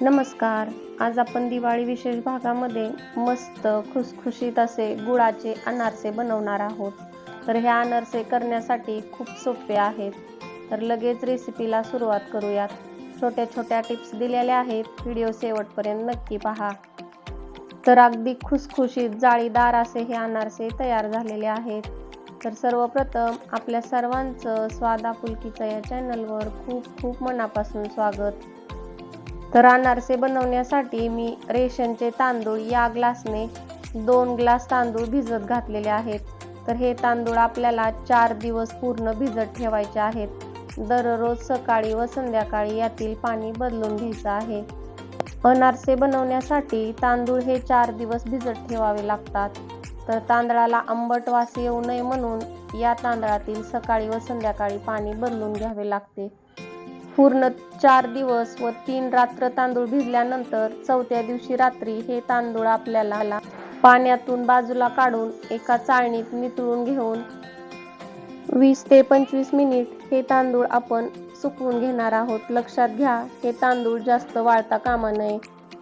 नमस्कार. आज आपण दिवाळी विशेष भागामध्ये मस्त खुसखुशीत असे गुळाचे अनारसे बनवणार आहोत. तर हे अनारसे करण्यासाठी खूप सोपे आहेत. तर लगेच रेसिपीला सुरुवात करूयात. छोट्या छोट्या टिप्स दिलेल्या आहेत. व्हिडिओ शेवटपर्यंत नक्की पहा. तर अगदी खुसखुशीत जाळीदार असे हे अनारसे तयार झालेले आहेत. तर सर्वप्रथम आपल्या सर्वांचं स्वादा पुलकीचं या चॅनलवर खूप खूप मनापासून स्वागत. तर अनारसे बनवण्यासाठी मी रेशनचे तांदूळ या ग्लासने दोन ग्लास तांदूळ भिजत घातलेले आहेत. तर हे तांदूळ आपल्याला चार दिवस पूर्ण भिजत ठेवायचे आहेत. दररोज सकाळी व संध्याकाळी यातील पाणी बदलून घ्यायचं आहे. अनारसे बनवण्यासाठी तांदूळ हे चार दिवस भिजत ठेवावे लागतात. तर तांदळाला आंबट वास येऊ नये म्हणून या तांदळातील सकाळी व संध्याकाळी पाणी बदलून घ्यावे लागते. पूर्ण चार दिवस व तीन रात्र तांदूळ भिजल्यानंतर चौथ्या दिवशी रात्री हे तांदूळ आपल्याला पाण्यातून बाजूला काढून एका चाळणीत नितळून घेऊन वीस ते पंचवीस मिनिट हे तांदूळ आपण सुकवून घेणार आहोत. लक्षात घ्या हे तांदूळ जास्त वाळता कामा नये.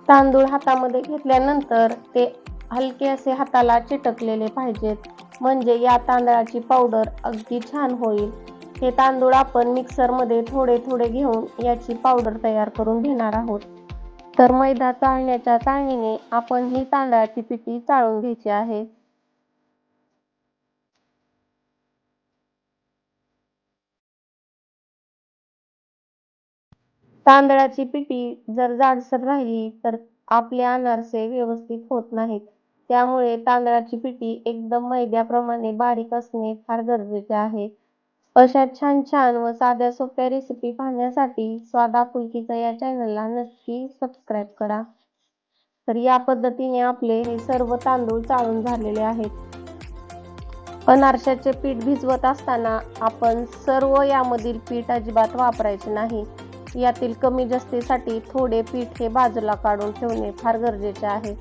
तांदूळ हातामध्ये घेतल्यानंतर ते हलके असे हाताला चिटकलेले पाहिजेत. म्हणजे या तांदळाची पावडर अगदी छान होईल. हे तांदूळ आपण मिक्सरमध्ये थोडे थोडे घेऊन याची पावडर तयार करून घेणार आहोत. तर मैदा चाळण्याच्या चाळणीने आपण ही तांदळाची पिठी चाळून घ्यायची आहे. तांदळाची पिठी जर जाडसर राहिली तर आपले अनारसे व्यवस्थित होत नाहीत. त्यामुळे तांदळाची पिठी एकदम मैद्याप्रमाणे बारीक असणे फार गरजेचे आहे. अशा छान छान व साध्या सोप्या रेसिपी पाहण्यासाठी स्वादा फुलकीचा या चॅनलला नक्की सबस्क्राईब करा. तर या पद्धतीने आपले हे सर्व तांदूळ चाळून झालेले आहेत. अनारशाचे पीठ भिजवत असताना आपण सर्व यामधील पीठ अजिबात वापरायचे नाही. यातील कमी जास्तीसाठी थोडे पीठ हे बाजूला काढून ठेवणे फार गरजेचे आहे.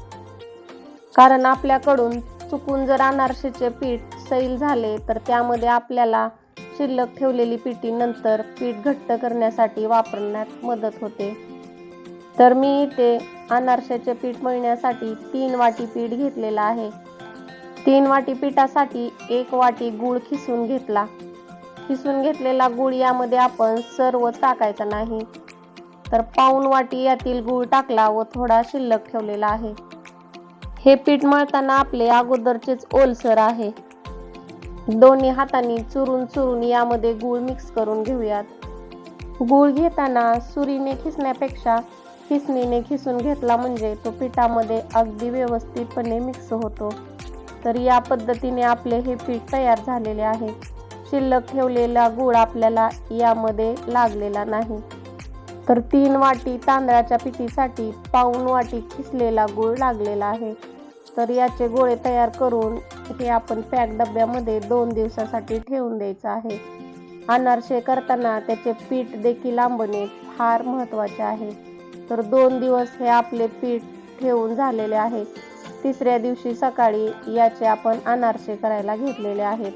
कारण आपल्याकडून चुकून जर अनारशीचे पीठ सैल झाले तर त्यामध्ये आपल्याला शिल्लक ठेवलेली पिठी नंतर पीठ घट्ट करण्यासाठी वापरण्यात मदत होते. तर मी इथे अनारशाचे पीठ मळण्यासाठी तीन वाटी पीठ घेतलेलं आहे. तीन वाटी पिठासाठी एक वाटी गूळ खिसून घेतला. खिसून घेतलेला गूळ यामध्ये आपण सर्व टाकायचा नाही. तर पाऊन वाटी यातील गूळ टाकला व थोडा शिल्लक ठेवलेला आहे. हे पीठ मळताना आपले अगोदरचेच ओलसर आहे. दोन्ही हातांनी चुरून चुरून यामध्ये गूळ मिक्स करून घेऊयात. गूळ घेताना सुरीने खिसण्यापेक्षा खिसणीने खिसून घेतला म्हणजे तो पिठामध्ये अगदी व्यवस्थितपणे मिक्स होतो. तर या पद्धतीने आपले हे पीठ तयार झालेले आहे. शिल्लक ठेवलेला गूळ आपल्याला यामध्ये लागलेला नाही. तर तीन वाटी तांदळाच्या पिठीसाठी पाऊन वाटी खिसलेला गूळ लागलेला आहे. तर याचे गोळे तयार करून हे आपण पॅक डब्यामध्ये दोन दिवसासाठी ठेवून द्यायचं आहे. अनारसे करताना त्याचे पीठ देखील आंबणे फार महत्त्वाचे आहे. तर दोन दिवस हे आपले पीठ ठेवून झालेले आहे. तिसऱ्या दिवशी सकाळी याचे आपण अनारसे करायला घेतलेले आहेत.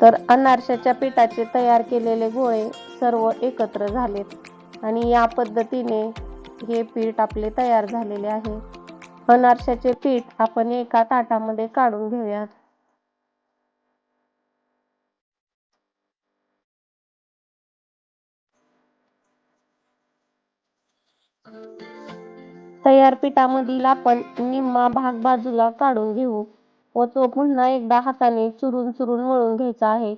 तर अनारशाच्या पिठाचे तयार केलेले गोळे सर्व एकत्र झालेत आणि या पद्धतीने हे पीठ आपले तयार झालेले आहे. अनारशाचे पीठ आपण एका ताटामध्ये काढून घेऊयात. तयार पिठामधील आपण निम्मा भाग बाजूला काढून घेऊ व तो पुन्हा एकदा हाताने चुरून चुरून मळून घ्यायचा आहे.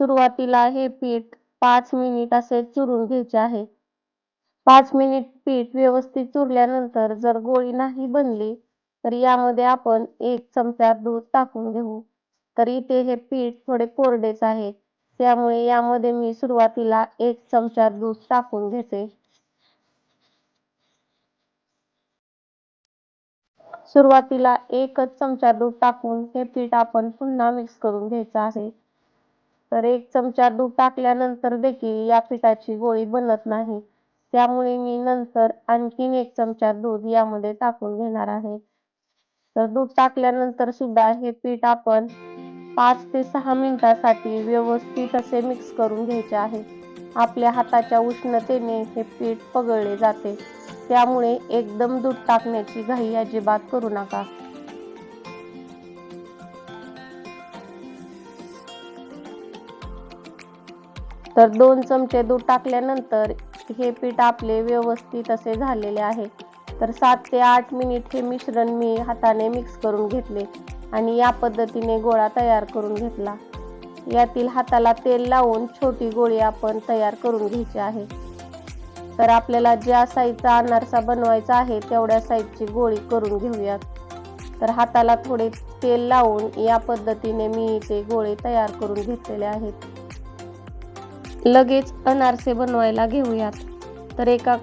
सुरुवातीला हे पीठ पाच मिनिट असे चुरून घ्यायचे आहे. पाच मिनिट पीठ व्यवस्थित चुरल्यानंतर जर गोळी नाही बनली तर यामध्ये आपण एक चमचा दूध टाकून घेऊ. तर इथे हे पीठ थोडे कोरडेच आहे त्यामुळे यामध्ये मी सुरुवातीला एक चमचा दूध टाकून घेते. सुरुवातीला एकच चमचा दूध टाकून हे पीठ आपण पुन्हा मिक्स करून घ्यायचं आहे. तर एक चमचा दूध टाकल्यानंतर देखील या पिठाची गोळी बनत नाही. त्यामुळे मी नंतर आणखीन एक चमचा दूध यामध्ये टाकून घेणार आहे. तर दूध टाकल्यानंतर सुद्धा हे पीठ आपण पाच ते सहा मिनिटासाठी व्यवस्थित असे मिक्स करून घ्यायचे आहे. आपल्या हाताच्या उष्णतेने हे पीठ पगळले जाते. त्यामुळे एकदम दूध टाकण्याची घाई अजिबात करू नका. तर दोन चमचे दूध टाकल्यानंतर हे पीठ आपले व्यवस्थित असे झालेले आहे. तर सात ते आठ मिनिट हे मिश्रण मी हाताने मिक्स करून घेतले आणि या पद्धतीने गोळा तयार करून घेतला. यातील हाताला तेल लावून छोटी गोळी आपण तयार करून घ्यायची आहे. तर आपल्याला ज्या साईजचा अनारसा बनवायचा आहे तेवढ्या साईजची गोळी करून घेऊयात. तर हाताला थोडे तेल लावून या पद्धतीने मी ते गोळे तयार करून घेतलेले आहेत. लगेच अनारसे बनवायला घेऊयात. तर एका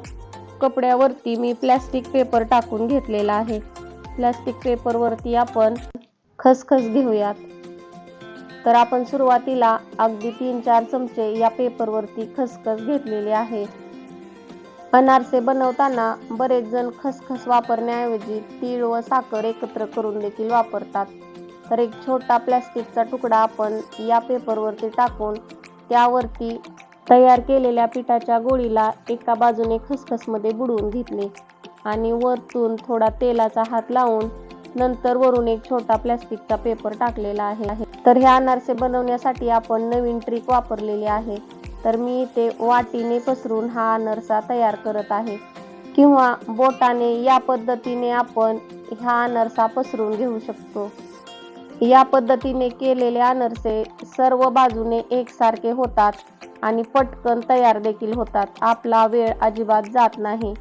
कपड्यावरती मी प्लॅस्टिक पेपर टाकून घेतलेला आहे. प्लॅस्टिक पेपरवरती आपण खसखस घेऊयात. तर आपण सुरुवातीला अगदी तीन चार चमचे या पेपरवरती खसखस घेतलेली आहे. अनारसे बनवताना बरेच जण खसखस वापरण्याऐवजी तीळ व साखर एकत्र करून देखील वापरतात. तर एक छोटा प्लॅस्टिकचा तुकडा आपण या पेपरवरती टाकून त्यावरती तयार केलेल्या पिठाच्या गोळीला एका बाजूने खसखसमध्ये बुडवून घेतले आणि वरतून थोडा तेलाचा हात लावून नंतर वरून एक छोटा प्लॅस्टिकचा पेपर टाकलेला आहे. तर हे अनारसे बनवण्यासाठी आपण नवीन ट्रिक वापरलेली आहे. तर मी इथे वाटीने पसरून हा अनारसा तयार करत आहे. किंवा बोटाने या पद्धतीने आपण हा अनारसा पसरून घेऊ शकतो. या पद्धतीने केलेले अनरसे सर्व बाजूने एकसारखे होतात आणि पटकन तयार देखील होतात. आपला वेळ अजिबात जात नाही.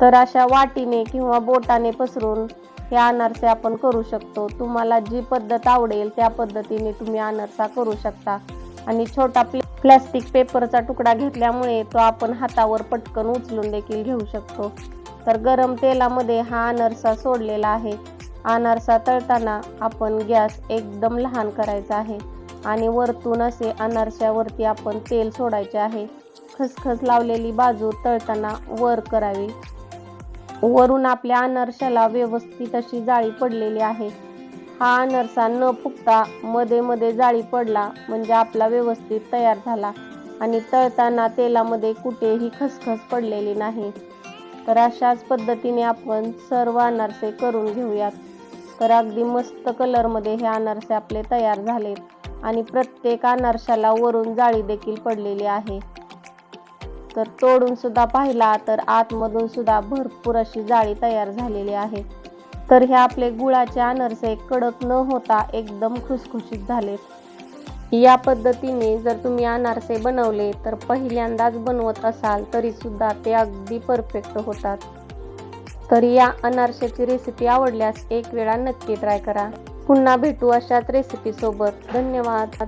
तर अशा वाटीने किंवा बोटाने पसरून हे अनारसे आपण करू शकतो. तुम्हाला जी पद्धत आवडेल त्या पद्धतीने तुम्ही अनारसा करू शकता. आणि छोटा प्लॅस्टिक पेपरचा तुकडा घेतल्यामुळे तो आपण हातावर पटकन उचलून देखील घेऊ शकतो. तर गरम तेलामध्ये हा अनारसा सोडलेला आहे. अनारसा तळताना आपण गॅस एकदम लहान करायचा आहे. आणि वरतून असे अनारशावरती आपण तेल सोडायचे आहे. खसखस लावलेली बाजू तळताना वर करावी. वरून आपल्या अनारशाला व्यवस्थित अशी जाळी पडलेली आहे. हा अनारसा न फुगता मध्ये मध्ये जाळी पडला म्हणजे आपला व्यवस्थित तयार झाला. आणि तळताना तेलामध्ये कुठेही खसखस पडलेली नाही. तर अशाच पद्धतीने आपण सर्व अनारसे करून घेऊयात. तर अगदी मस्त कलरमध्ये हे अनारसे आपले तयार झालेत. आणि प्रत्येक अनारशाला वरून जाळी देखील पडलेली आहे. तर तोडून सुद्धा पाहिला तर आतमधून सुद्धा भरपूर अशी जाळी तयार झालेली आहे. तर हे आपले गुळाचे अनारसे कडक न होता एकदम खुसखुशीत झालेत. या पद्धतीने जर तुम्ही अनारसे बनवले तर पहिल्यांदाच बनवत असाल तरी सुद्धा ते अगदी परफेक्ट होतात. तर या अनारशाची रेसिपी आवडल्यास एक वेळा नक्की ट्राय करा. पुन्हा भेटू अशाच रेसिपी सोबत. धन्यवाद.